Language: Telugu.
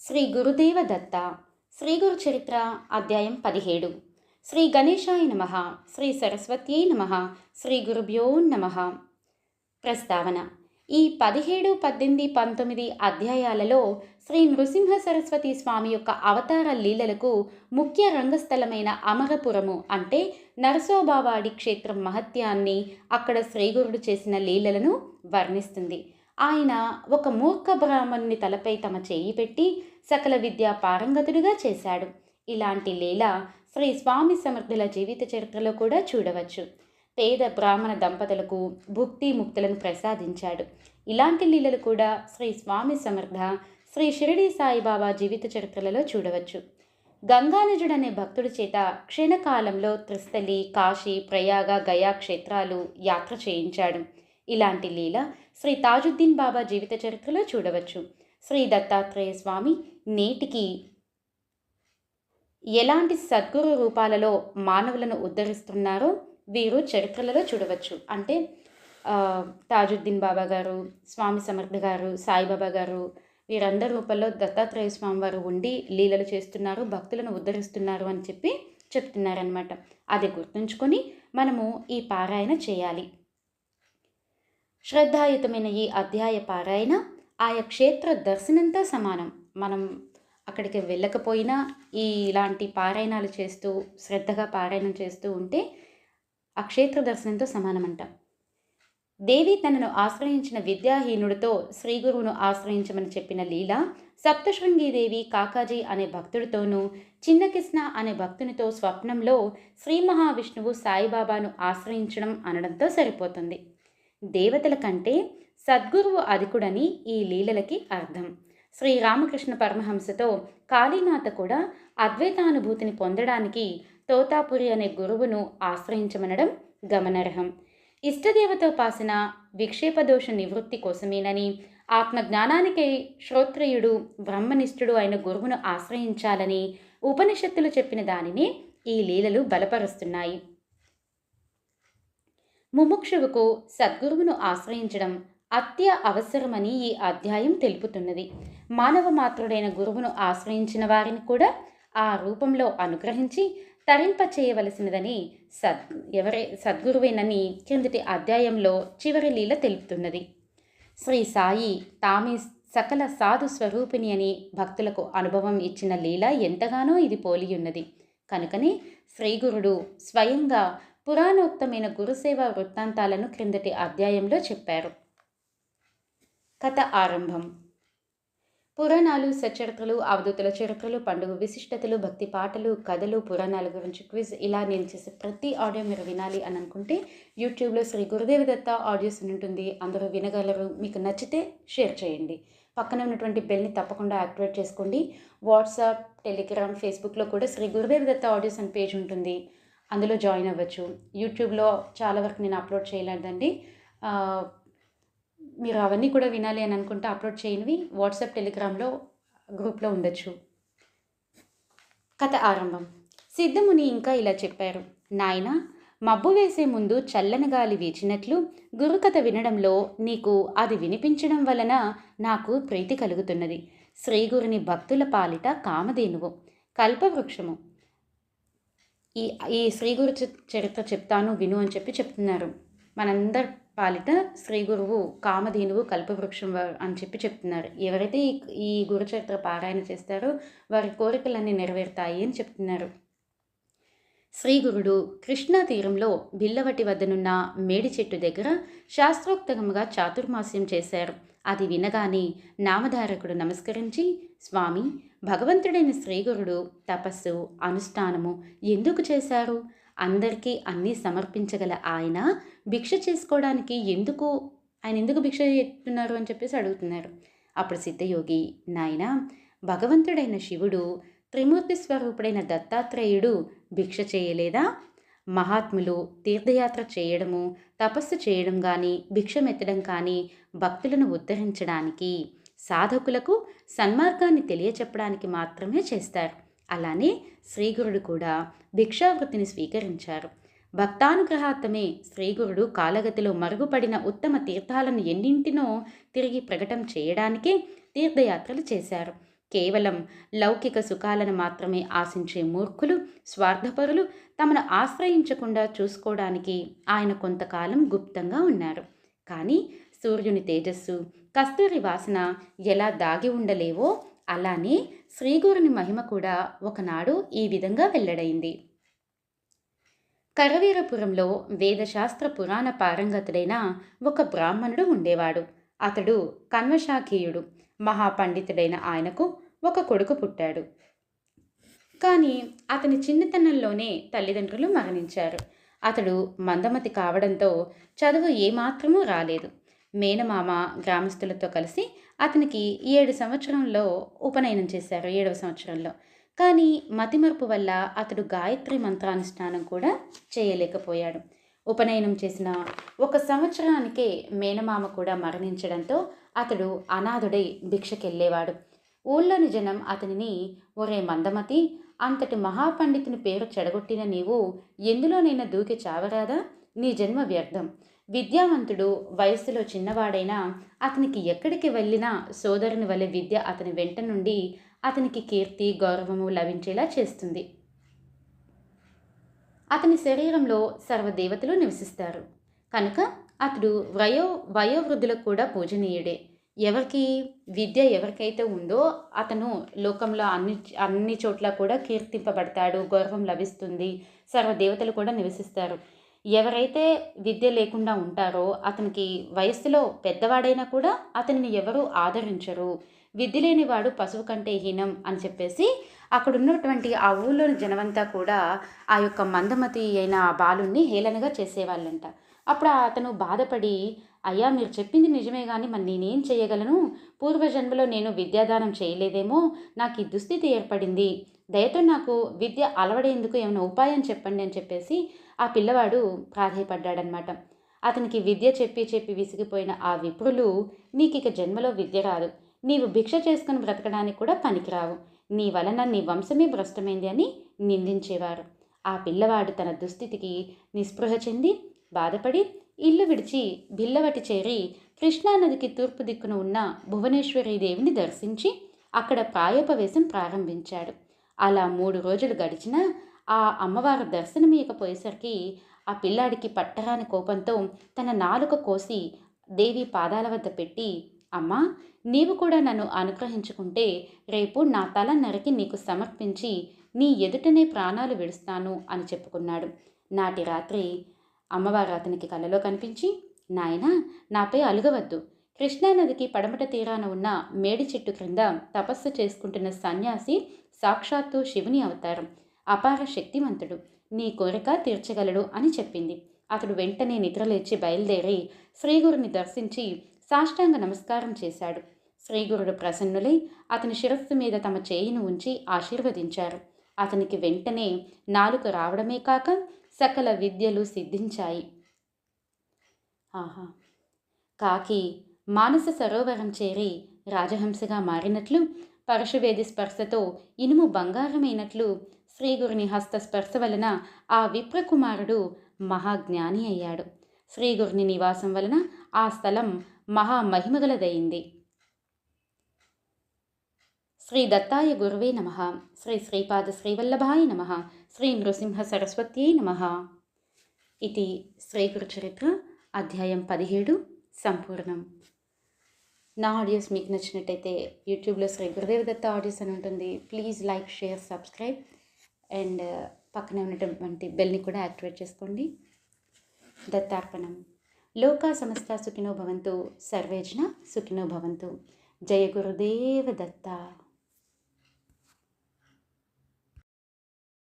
శ్రీ గురుదేవ దత్త శ్రీ గురు చరిత్ర అధ్యాయం పదిహేడు. శ్రీ గణేశాయ నమ శ్రీ సరస్వత్యై నమ శ్రీ గురుభ్యో నమ. ప్రస్తావన. ఈ పదిహేడు పద్దెనిమిది పంతొమ్మిది అధ్యాయాలలో శ్రీ నృసింహ సరస్వతి స్వామి యొక్క అవతార లీలలకు ముఖ్య రంగస్థలమైన అమరపురము అంటే నరసోబావాడి క్షేత్రం మహత్యాన్ని అక్కడ శ్రీగురుడు చేసిన లీలలను వర్ణిస్తుంది. ఆయన ఒక మూర్ఖ బ్రాహ్మణుని తలపై తమ చేయి పెట్టి సకల విద్యా పారంగతుడిగా చేశాడు. ఇలాంటి లీల శ్రీ స్వామి సమర్థుల జీవిత చరిత్రలో కూడా చూడవచ్చు. పేద బ్రాహ్మణ దంపతులకు భుక్తి ముక్తులను ప్రసాదించాడు. ఇలాంటి లీలలు కూడా శ్రీ స్వామి సమర్థ శ్రీ షిరిడి సాయిబాబా జీవిత చరిత్రలలో చూడవచ్చు. గంగానజుడు అనే భక్తుడి చేత క్షీణకాలంలో త్రిస్థలి కాశీ ప్రయాగ గయా క్షేత్రాలు యాత్ర చేయించాడు. ఇలాంటి లీల శ్రీ తాజుద్దీన్ బాబా జీవిత చరిత్రలో చూడవచ్చు. శ్రీ దత్తాత్రేయ స్వామి నేటికి ఎలాంటి సద్గురు రూపాలలో మానవులను ఉద్ధరిస్తున్నారో వీరు చరిత్రలలో చూడవచ్చు. అంటే తాజుద్దీన్ బాబా గారు స్వామి సమర్థ గారు సాయిబాబా గారు వీరందరి రూపంలో దత్తాత్రేయ స్వామి వారు ఉండి లీలలు చేస్తున్నారు భక్తులను ఉద్ధరిస్తున్నారు అని చెప్పి చెప్తున్నారనమాట అది గుర్తుంచుకొని మనము ఈ పారాయణ చేయాలి. శ్రద్ధాయుతమైన ఈ అధ్యాయ పారాయణ ఆయా క్షేత్ర దర్శనంతో సమానం. మనం అక్కడికి వెళ్ళకపోయినా ఈ ఇలాంటి పారాయణాలు చేస్తూ శ్రద్ధగా పారాయణం చేస్తూ ఉంటే ఆ క్షేత్ర దర్శనంతో సమానమంట. దేవి తనను ఆశ్రయించిన విద్యాహీనుడితో శ్రీగురువును ఆశ్రయించమని చెప్పిన లీల సప్తశృంగీదేవి కాకాజీ అనే భక్తుడితోనూ చిన్నకృష్ణ అనే భక్తునితో స్వప్నంలో శ్రీ మహావిష్ణువు సాయిబాబాను ఆశ్రయించడం అనడంతో సరిపోతుంది. దేవతల కంటే సద్గురువు అధికుడని ఈ లీలలకి అర్థం. శ్రీరామకృష్ణ పరమహంసతో కాళీమాత కూడా అద్వైతానుభూతిని పొందడానికి తోతాపురి అనే గురువును ఆశ్రయించమనడం గమనార్హం. ఇష్టదేవతోపాసన విక్షేపదోష నివృత్తి కోసమేనని ఆత్మజ్ఞానానికై శ్రోత్రియుడు బ్రహ్మనిష్ఠుడు అయిన గురువును ఆశ్రయించాలని ఉపనిషత్తులు చెప్పిన దానిని ఈ లీలలు బలపరుస్తున్నాయి. ముముక్షువుకు సద్గురువును ఆశ్రయించడం అత్య అవసరమని ఈ అధ్యాయం తెలుపుతున్నది. మానవ మాత్రుడైన గురువును ఆశ్రయించిన వారిని కూడా ఆ రూపంలో అనుగ్రహించి తరింప చేయవలసినదని సద్ ఎవరే సద్గురువేనని కిందటి అధ్యాయంలో చివరి లీల తెలుపుతున్నది. శ్రీ సాయి తామే సకల సాధు స్వరూపిణి అని భక్తులకు అనుభవం ఇచ్చిన లీల ఎంతగానో ఇది పోలియున్నది. కనుకనే శ్రీగురుడు స్వయంగా పురాణోక్తమైన గురుసేవ వృత్తాంతాలను క్రిందటి అధ్యాయంలో చెప్పారు. కథ ఆరంభం. పురాణాలు సచరిత్రలు అవధూతుల చరిత్రలు పండుగ విశిష్టతలు భక్తి పాటలు కథలు పురాణాల గురించి క్విజ్ ఇలా నేను చేసే ప్రతి ఆడియో మీరు వినాలి అని అనుకుంటే యూట్యూబ్లో శ్రీ గురుదేవ దత్త ఆడియోస్ ఉంటుంది అందరూ వినగలరు. మీకు నచ్చితే షేర్ చేయండి. పక్కన ఉన్నటువంటి బెల్ని తప్పకుండా యాక్టివేట్ చేసుకోండి. వాట్సాప్ టెలిగ్రామ్ ఫేస్బుక్లో కూడా శ్రీ గురుదేవ దత్త ఆడియోస్ అని పేజ్ ఉంటుంది. అందులో జాయిన్ అవ్వచ్చు. యూట్యూబ్లో చాలా వరకు నేను అప్లోడ్ చేయలేదండి. మీరు అవన్నీ కూడా వినాలి అని అనుకుంటే అప్లోడ్ చేయనివి వాట్సాప్ టెలిగ్రామ్లో గ్రూప్లో ఉండొచ్చు. కథ ఆరంభం. సిద్ధముని ఇంకా ఇలా చెప్పారు. నాయన మబ్బు వేసే ముందు చల్లని గాలి వీచినట్లు గురుకథ వినడంలో నీకు అది వినిపించడం వలన నాకు ప్రీతి కలుగుతున్నది. శ్రీగురుని భక్తుల పాలిట కామధేనువు. కల్పవృక్షము. ఈ ఈ శ్రీ గురు చరిత్ర చెప్తాను విను అని చెప్పి చెప్తున్నారు. మనందరి పాలిట శ్రీ గురువు కామధేనువు కల్పవృక్షం వారు అని చెప్పి చెప్తున్నారు. ఎవరైతే ఈ ఈ గురు చరిత్ర పారాయణ చేస్తారో వారి కోరికలన్నీ నెరవేరుతాయి అని చెప్తున్నారు. శ్రీగురుడు కృష్ణా తీరంలో బిల్లవటి వద్దనున్న మేడి చెట్టు దగ్గర శాస్త్రోక్తంగా చాతుర్మాస్యం చేశారు. అది వినగానే నామధారకుడు నమస్కరించి స్వామి భగవంతుడైన శ్రీగురుడు తపస్సు అనుష్ఠానము ఎందుకు చేశారు? అందరికీ అన్నీ సమర్పించగల ఆయన భిక్ష చేసుకోవడానికి ఎందుకు ఆయన ఎందుకు భిక్ష చేస్తున్నారు అని చెప్పేసి అడుగుతున్నారు. అప్పుడు సిద్ధయోగి నాయన భగవంతుడైన శివుడు త్రిమూర్తి స్వరూపుడైన దత్తాత్రేయుడు భిక్ష చేయలేదా? మహాత్ములు తీర్థయాత్ర చేయడము తపస్సు చేయడం కానీ భిక్షమెత్తడం కానీ భక్తులను ఉద్ధరించడానికి సాధకులకు సన్మార్గాన్ని తెలియచెప్పడానికి మాత్రమే చేస్తారు. అలానే శ్రీగురుడు కూడా భిక్షావృత్తిని స్వీకరించారు. భక్తానుగ్రహార్థమే శ్రీగురుడు కాలగతిలో మరుగుపడిన ఉత్తమ తీర్థాలను ఎన్నింటినో తిరిగి ప్రకటన చేయడానికే తీర్థయాత్రలు చేశారు. కేవలం లౌకిక సుఖాలను మాత్రమే ఆశించే మూర్ఖులు స్వార్థపరులు తమను ఆశ్రయించకుండా చూసుకోవడానికి ఆయన కొంతకాలం గుప్తంగా ఉన్నారు. కానీ సూర్యుని తేజస్సు కస్తూరి వాసన ఎలా దాగి ఉండలేవో అలానే శ్రీగురుని మహిమ కూడా ఒకనాడు ఈ విధంగా వెల్లడైంది. కరవీరపురంలో వేదశాస్త్ర పురాణ పారంగతుడైన ఒక బ్రాహ్మణుడు ఉండేవాడు. అతడు కన్వశాఖీయుడు మహాపండితుడైన ఆయనకు ఒక కొడుకు పుట్టాడు. కానీ అతని చిన్నతనంలోనే తల్లిదండ్రులు మరణించారు. అతడు మందమతి కావడంతో చదువు ఏమాత్రమూ రాలేదు. మేనమామ గ్రామస్తులతో కలిసి అతనికి ఏడు సంవత్సరంలో ఉపనయనం చేశారు ఏడవ సంవత్సరంలో. కానీ మతిమరుపు వల్ల అతడు గాయత్రి మంత్రానుష్ఠానం కూడా చేయలేకపోయాడు. ఉపనయనం చేసిన ఒక సంవత్సరానికే మేనమామ కూడా మరణించడంతో అతడు అనాథుడై భిక్షకెళ్ళేవాడు. ఊళ్ళోని జనం అతనిని ఒరే మందమతి అంతటి మహాపండితుని పేరు చెడగొట్టిన నీవు ఎందులోనైనా దూకి చావరాదా? నీ జన్మ వ్యర్థం. విద్యావంతుడు వయస్సులో చిన్నవాడైనా అతనికి ఎక్కడికి వెళ్ళినా సోదరుని వలె విద్య అతని వెంట నుండి అతనికి కీర్తి గౌరవము లభించేలా చేస్తుంది. అతని శరీరంలో సర్వదేవతలు నివసిస్తారు. కనుక అతడు వయో వయోవృద్ధులకు కూడా పూజనీయుడే. ఎవరికి విద్య ఎవరికైతే ఉందో అతను లోకంలో అన్ని అన్ని చోట్ల కూడా కీర్తింపబడతాడు గౌరవం లభిస్తుంది సర్వదేవతలు కూడా నివసిస్తారు. ఎవరైతే విద్య లేకుండా ఉంటారో అతనికి వయస్సులో పెద్దవాడైనా కూడా అతనిని ఎవరు ఆదరించరు. విద్య లేనివాడు పశువు కంటే హీనం అని చెప్పేసి అక్కడ ఉన్నటువంటి ఆ ఊళ్ళోని జనమంతా కూడా ఆ యొక్క మందమతి అయిన ఆ బాలుణ్ణి హేళనగా చేసేవాళ్ళంట. అప్పుడు అతను బాధపడి అయ్యా మీరు చెప్పింది నిజమే కానీ మరి నేనేం చేయగలను? పూర్వజన్మలో నేను విద్యాదానం చేయలేదేమో నాకు ఈ దుస్థితి ఏర్పడింది. దయతో నాకు విద్య అలవడేందుకు ఏమైనా ఉపాయం చెప్పండి అని చెప్పేసి ఆ పిల్లవాడు ప్రాధాయపడ్డాడనమాట. అతనికి విద్య చెప్పి చెప్పి విసిగిపోయిన ఆ విప్రులు నీకిక జన్మలో విద్య రాదు. నీవు భిక్ష చేసుకుని బ్రతకడానికి కూడా పనికిరావు. నీ వలన నీ వంశమే భ్రష్టమైంది అని నిందించేవారు. ఆ పిల్లవాడు తన దుస్థితికి నిస్పృహ చెంది బాధపడి ఇల్లు విడిచి బిల్లవటి చేరి కృష్ణానదికి తూర్పు దిక్కున ఉన్న భువనేశ్వరి దేవిని దర్శించి అక్కడ ప్రాయోపవేశం ప్రారంభించాడు. అలా మూడు రోజులు గడిచినా ఆ అమ్మవారు దర్శనమీయకపోయేసరికి ఆ పిల్లాడికి పట్టరాని కోపంతో తన నాలుక కోసి దేవి పాదాల వద్ద పెట్టి అమ్మా నీవు కూడా నన్ను అనుగ్రహించుకుంటే రేపు నా తల నరికి నీకు సమర్పించి నీ ఎదుటనే ప్రాణాలు విడుస్తాను అని చెప్పుకున్నాడు. నాటి రాత్రి అమ్మవారు అతనికి కలలో కనిపించి నాయనా నాపై అలుగవద్దు. కృష్ణానదికి పడమట తీరాన ఉన్న మేడి చెట్టు క్రింద తపస్సు చేసుకుంటున్న సన్యాసి సాక్షాత్తు శివుని అవతారం. అపార శక్తివంతుడు నీ కోరిక తీర్చగలడు అని చెప్పింది. అతడు వెంటనే నిద్రలేచి బయలుదేరి శ్రీగురుని దర్శించి సాష్టాంగ నమస్కారం చేశాడు. శ్రీగురుడు ప్రసన్నులై అతని శిరస్సు మీద తమ చేయిని ఉంచి ఆశీర్వదించారు. అతనికి వెంటనే నాలుక రావడమే కాక సకల విద్యలు సిద్ధించాయి. ఆహా! కాకి మానస సరోవరం చేరి రాజహంసగా మారినట్లు పరశువేది స్పర్శతో ఇనుము బంగారమైనట్లు శ్రీగురుని హస్త స్పర్శ వలన ఆ విప్రకుమారుడు మహాజ్ఞాని అయ్యాడు. శ్రీగురుని నివాసం వలన ఆ స్థలం మహామహిమగలదయింది శ్రీ దత్తాయ గురువే నమ. శ్రీ శ్రీపాద శ్రీవల్లభాయ నమ. శ్రీ నృసింహ సరస్వత్యై నమ. ఇది శ్రీగురుచరిత్ర అధ్యాయం పదిహేడు సంపూర్ణం. నా ఆడియోస్ మీకు నచ్చినట్టయితే యూట్యూబ్లో శ్రీ గురుదేవ దత్త ఆడియోస్ అని ఉంటుంది. Please like share subscribe. And uh, పక్కనే ఉన్నటువంటి బెల్ని కూడా యాక్టివేట్ చేసుకోండి. దత్తార్పణం. లోకా సమస్త సుఖినో భవంతు. సర్వేజ్న సుఖినో భవంతు. జయ గురుదేవ దత్త